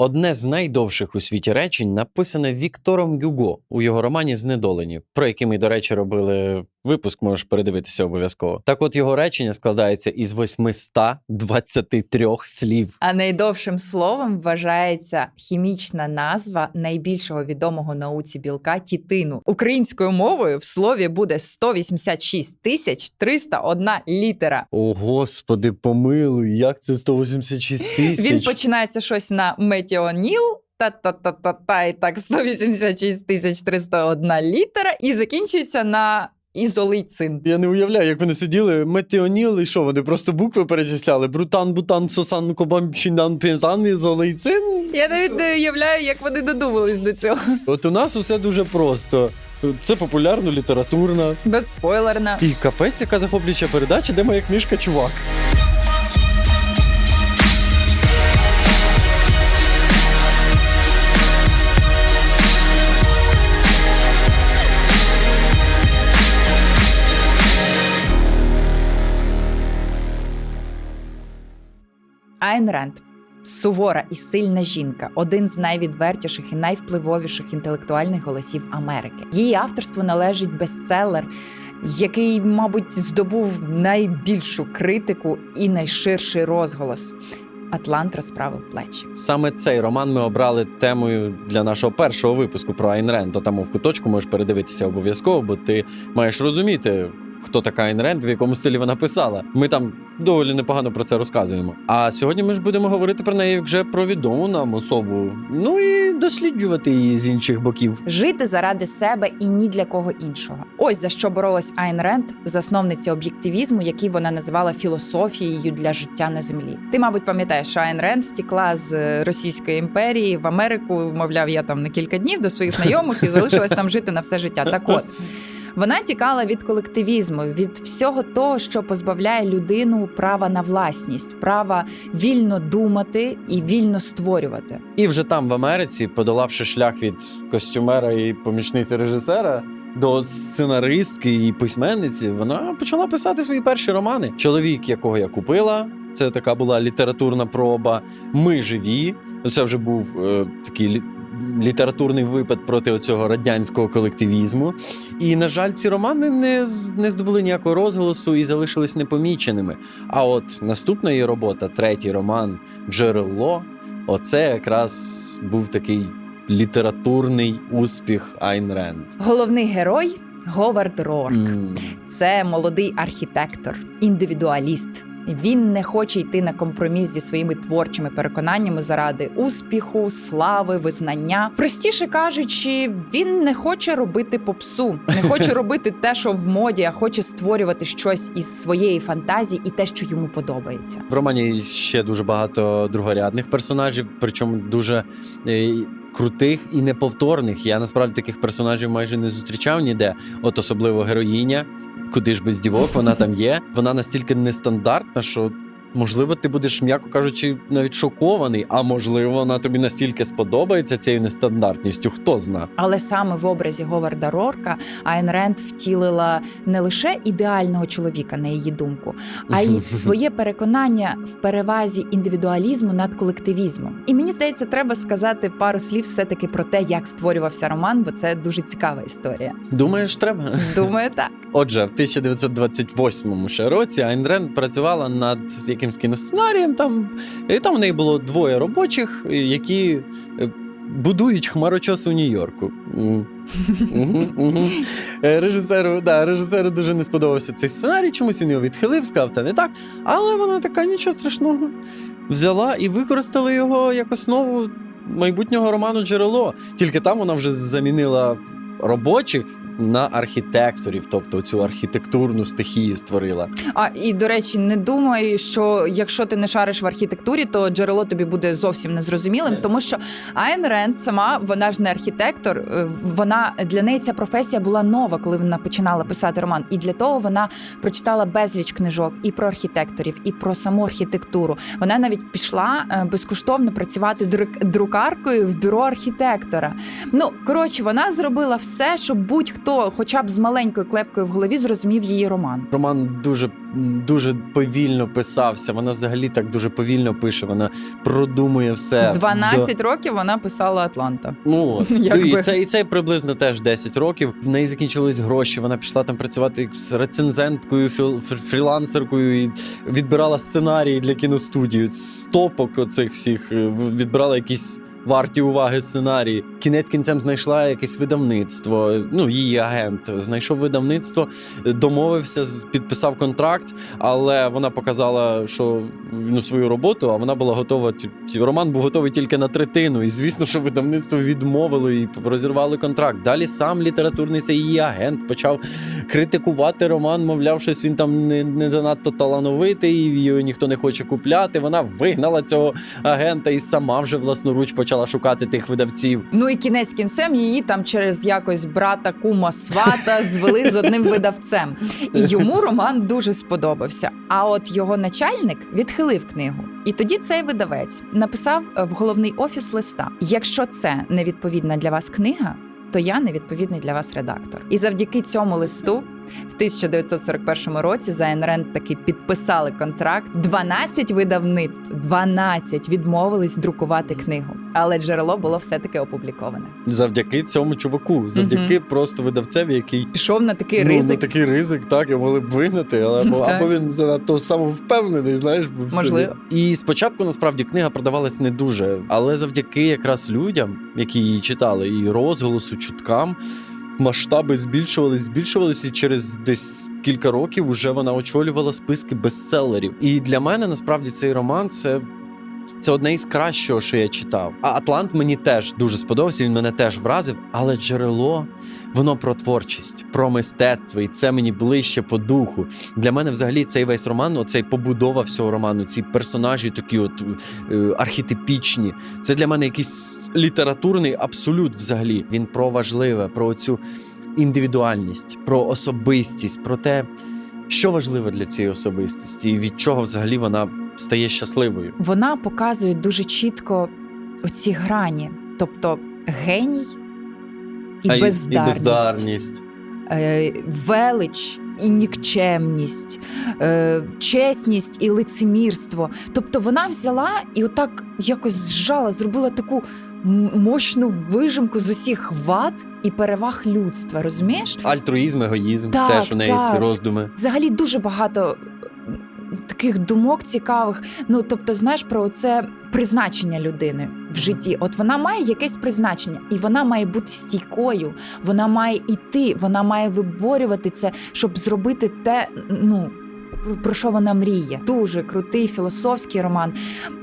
Одне з найдовших у світі речень написане Віктором Гюго у його романі Знедолені, про який ми, до речі, робили випуск, можеш передивитися обов'язково. Так от його речення складається із 823 слів. А найдовшим словом вважається хімічна назва найбільшого відомого науці білка тітину. Українською мовою в слові буде 186 тисяч 301 літера. О, господи, помилуй, як це 186 тисяч? Він починається щось на метіоніл. Та-та-та-та-та, і так 186 тисяч 301 літера, і закінчується на ізолейцин. Я не уявляю, як вони сиділи, метіоніл, і що вони просто букви перечисляли: Брутан, бутан, сосан, кобам, чинан, пінтан, ізолейцин. Я навіть не уявляю, як вони додумались до цього. От у нас усе дуже просто. Це популярно, літературно. Безспойлерна. І капець, яка захоплююча передача, де моя книжка чувак. Айн Ренд. Сувора і сильна жінка, один з найвідвертіших і найвпливовіших інтелектуальних голосів Америки. Її авторству належить бестселер, який, мабуть, здобув найбільшу критику і найширший розголос. Атлант розправив плечі. Саме цей роман ми обрали темою для нашого першого випуску про Айн Ренд. То там в куточку можеш передивитися обов'язково, бо ти маєш розуміти, хто така Айн Ренд, в якому стилі вона писала. Ми там доволі непогано про це розказуємо. А сьогодні ми ж будемо говорити про неї вже про відому нам особу. Ну і досліджувати її з інших боків. Жити заради себе і ні для кого іншого. Ось за що боролась Айн Ренд, засновниця об'єктивізму, який вона називала філософією для життя на землі. Ти, мабуть, пам'ятаєш, що Айн Ренд втікла з Російської імперії в Америку. Мовляв, я там на кілька днів до своїх знайомих і залишилась там жити на все життя. Так от. Вона тікала від колективізму, від всього того, що позбавляє людину права на власність, права вільно думати і вільно створювати. І вже там, в Америці, подолавши шлях від костюмера і помічниці режисера до сценаристки і письменниці, вона почала писати свої перші романи. Чоловік, якого я купила, це така була літературна проба. Ми живі. Це вже був е, такий літературний випад проти цього радянського колективізму. І, на жаль, ці романи не, не здобули ніякого розголосу і залишились непоміченими. А от наступна її робота, третій роман Джерело, оце якраз був такий літературний успіх Айн Ренд. Головний герой Говард Рорк. М. Це молодий архітектор, індивідуаліст. Він не хоче йти на компроміс зі своїми творчими переконаннями заради успіху, слави, визнання. Простіше кажучи, він не хоче робити попсу, не хоче робити те, що в моді, а хоче створювати щось із своєї фантазії і те, що йому подобається. В романі ще дуже багато другорядних персонажів, причому дуже е, крутих і неповторних. Я насправді таких персонажів майже не зустрічав ніде. От особливо героїня, куди ж без дівок, вона там є. Вона настільки нестандартна, що. Можливо, ти будеш, м'яко кажучи, навіть шокований, а можливо, вона тобі настільки сподобається цією нестандартністю, хто зна. Але саме в образі Говарда Рорка Айн Ренд втілила не лише ідеального чоловіка, на її думку, а й своє переконання в перевазі індивідуалізму над колективізмом. І мені здається, треба сказати пару слів все-таки про те, як створювався роман, бо це дуже цікава історія. Думаєш, треба? Думаю, так. Отже, в 1928 ще році Айн Ренд працювала над якимсь кіносценарієм. Там, і там в неї було двоє робочих, е, які е, будують хмарочос у Нью-Йорку. Е, Режисеру, да, режисеру дуже не сподобався цей сценарій, чомусь він його відхилив, сказав, та не так. Але вона така, нічого страшного. Взяла і використала його як основу майбутнього роману Джерело. Тільки там вона вже замінила робочих на архітекторів, тобто цю архітектурну стихію створила. А і до речі, не думай, що якщо ти не шариш в архітектурі, то джерело тобі буде зовсім незрозумілим, тому що Айн Ренд сама, вона ж не архітектор. е, Вона для неї ця професія була нова, коли вона починала писати роман. І для того вона прочитала безліч книжок і про архітекторів, і про саму архітектуру. Вона навіть пішла е, безкоштовно працювати друк- друкаркою в бюро архітектора. Ну коротше, вона зробила все, щоб будь-хто хто, хоча б з маленькою клепкою в голові, зрозумів її роман. Роман дуже дуже повільно писався. Вона взагалі так дуже повільно пише. Вона продумує все. 12 років вона писала Атланта. Ну от і це і це приблизно теж 10 років. В неї закінчились гроші. Вона пішла там працювати з рецензенткою, філ... фрілансеркою і відбирала сценарії для кіностудії. Стопок оцих всіх е, відбирала якісь. Варті уваги сценарії. Кінець кінцем знайшла якесь видавництво. Ну, її агент знайшов видавництво, домовився, підписав контракт, але вона показала, що ну, свою роботу, а вона була готова. Роман був готовий тільки на третину. І звісно, що видавництво відмовило і розірвали контракт. Далі сам літературний цей її агент почав критикувати роман, мовляв, щось він там не, не занадто талановитий, його ніхто не хоче купляти. Вона вигнала цього агента і сама вже власноруч почала шукати тих видавців. Ну і кінець кінцем її там через якось брата, кума, свата звели з одним видавцем. І йому роман дуже сподобався. А от його начальник відхилив книгу. І тоді цей видавець написав е, в головний офіс листа: якщо це невідповідна для вас книга. То я невідповідний для вас редактор. І завдяки цьому листу в 1941 році за Айн Ренд таки підписали контракт. 12 видавництв, 12 відмовились друкувати книгу. Але джерело було все-таки опубліковане. Завдяки цьому чуваку, завдяки просто видавцеві, який Пішов на такий ну, ризик. на такий ризик, так, його могли б вигнати, але або, або він занадто самовпевнений, знаєш, був. Можливо. І спочатку насправді книга продавалась не дуже, але завдяки якраз людям, які її читали, і розголосу, чуткам. Масштаби збільшувались, збільшувались, і через десь кілька років вже вона очолювала списки бестселерів. І для мене насправді цей роман це, це одне із кращого, що я читав. А Атлант мені теж дуже сподобався. Він мене теж вразив. Але джерело воно про творчість, про мистецтво, і це мені ближче по духу. Для мене взагалі цей весь роман, оцей побудова всього роману, ці персонажі такі от е, архетипічні. Це для мене якийсь літературний абсолют взагалі. Він про важливе, про цю індивідуальність, про особистість, про те, що важливо для цієї особистості, і від чого взагалі вона стає щасливою. Вона показує дуже чітко оці грані, тобто геній і А бездарність, і бездарність. Е, велич і нікчемність, е, чесність і лицемірство. Тобто вона взяла і отак якось зжала, зробила таку мощну вижимку з усіх вад і переваг людства. Розумієш? Альтруїзм, егоїзм, Так, теж у неї ці роздуми. Взагалі дуже багато таких думок цікавих. Ну тобто, знаєш, про це призначення людини в житті. От вона має якесь призначення, і вона має бути стійкою. Вона має іти, вона має виборювати це, щоб зробити те, ну. про- Про що вона мріє? Дуже крутий філософський роман.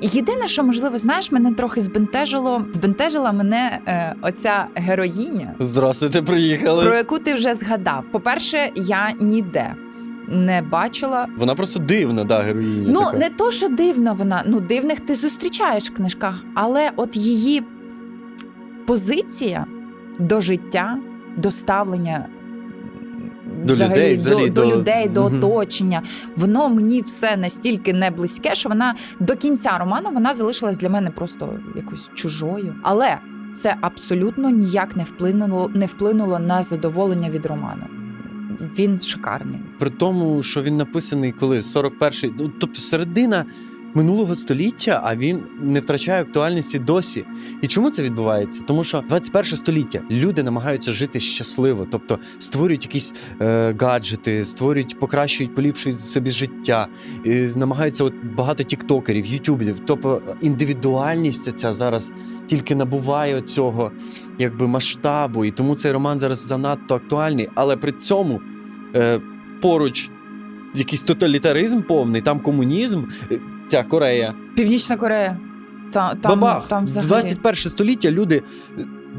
Єдине, що можливо, знаєш, мене трохи збентежило. Збентежила мене е, оця героїня, Здравствуйте, приїхали. про яку ти вже згадав. По-перше, я ніде не бачила. Вона просто дивна, да, героїня. Ну, така. не то, що дивна вона, ну дивних ти зустрічаєш в книжках, але от її позиція до життя, до ставлення. До людей, взагалі, до, до до- людей, до оточення. Воно мені все настільки не близьке, що вона до кінця роману вона залишилась для мене просто якось чужою. Але це абсолютно ніяк не вплинуло, не вплинуло на задоволення від роману. Він шикарний. При тому, що він написаний коли 41-й, ну тобто середина минулого століття, а він не втрачає актуальності досі. І чому це відбувається? Тому що 21 століття люди намагаються жити щасливо, тобто створюють якісь е, гаджети, створюють, покращують, поліпшують собі життя, і намагаються от багато тіктокерів, ютуберів. Тобто індивідуальність оця зараз тільки набуває цього якби масштабу, і тому цей роман зараз занадто актуальний, але при цьому е, поруч якийсь тоталітаризм повний, там комунізм, ця Корея. Північна Корея. Та, там, Бабах! там взагалі... 21 століття люди.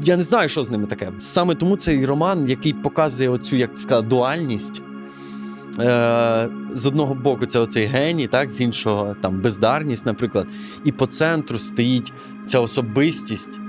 Я не знаю, що з ними таке. Саме тому цей роман, який показує оцю, як сказати, дуальність. Е, з одного боку, це оцей геній, так, з іншого там бездарність, наприклад. І по центру стоїть ця особистість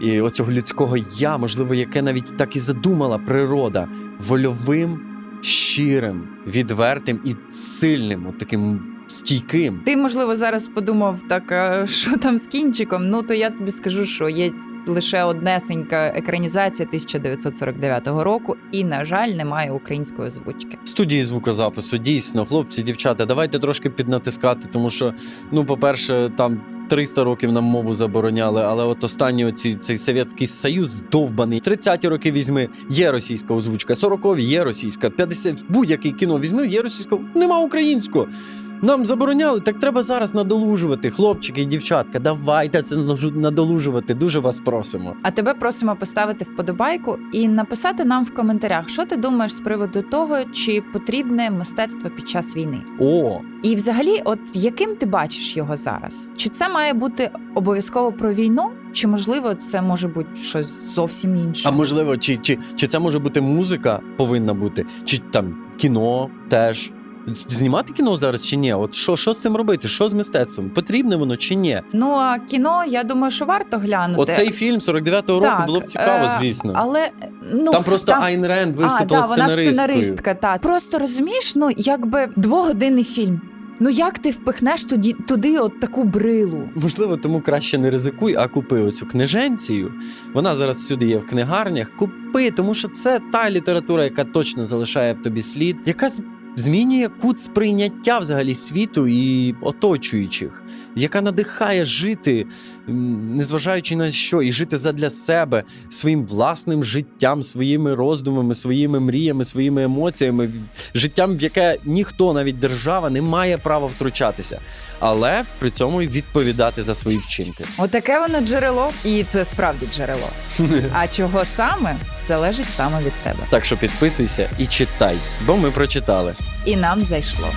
і оцього людського я, можливо, яке навіть так і задумала природа вольовим, щирим, відвертим і сильним, от таким стійким. Ти, можливо, зараз подумав, так а що там з кінчиком? Ну то я тобі скажу, що є лише однесенька екранізація 1949 року, і, на жаль, немає української озвучки. Студії звукозапису, дійсно, хлопці, дівчата, давайте трошки піднатискати, тому що, ну, по-перше, там 300 років нам мову забороняли, але от останні оці цей Совєтський Союз довбаний. 30-ті роки візьми, є російська озвучка, 40-ві є російська, 50 будь-яке кіно візьми, є російська, нема українського. Нам забороняли, так треба зараз надолужувати, хлопчики і дівчатка. Давайте це надолужувати. Дуже вас просимо. А тебе просимо поставити вподобайку і написати нам в коментарях, що ти думаєш з приводу того, чи потрібне мистецтво під час війни. О, І взагалі, от яким ти бачиш його зараз? Чи це має бути обов'язково про війну, чи можливо це може бути щось зовсім інше? А можливо, чи, чи, чи це може бути музика повинна бути, чи там кіно теж. Знімати кіно зараз чи ні? От що, що з цим робити? Що з мистецтвом? Потрібне воно чи ні? Ну а кіно, я думаю, що варто глянути. Оцей фільм 49-го року Так, було б цікаво, е, звісно. Але ну там просто Айн Ренд виступила а, да, вона сценаристка. Та просто розумієш, ну якби двогодинний фільм. Ну як ти впихнеш туди, туди от таку брилу? Можливо, тому краще не ризикуй, а купи оцю книженцію. Вона зараз сюди є в книгарнях. Купи, тому що це та література, яка точно залишає в тобі слід, яка з- змінює кут сприйняття взагалі світу і оточуючих, яка надихає жити, незважаючи на що, і жити задля себе своїм власним життям, своїми роздумами, своїми мріями, своїми емоціями, життям, в яке ніхто, навіть держава, не має права втручатися, але при цьому й відповідати за свої вчинки. Отаке воно джерело, і це справді джерело. А чого саме залежить саме від тебе. Так що підписуйся і читай, бо ми прочитали. І нам зайшло.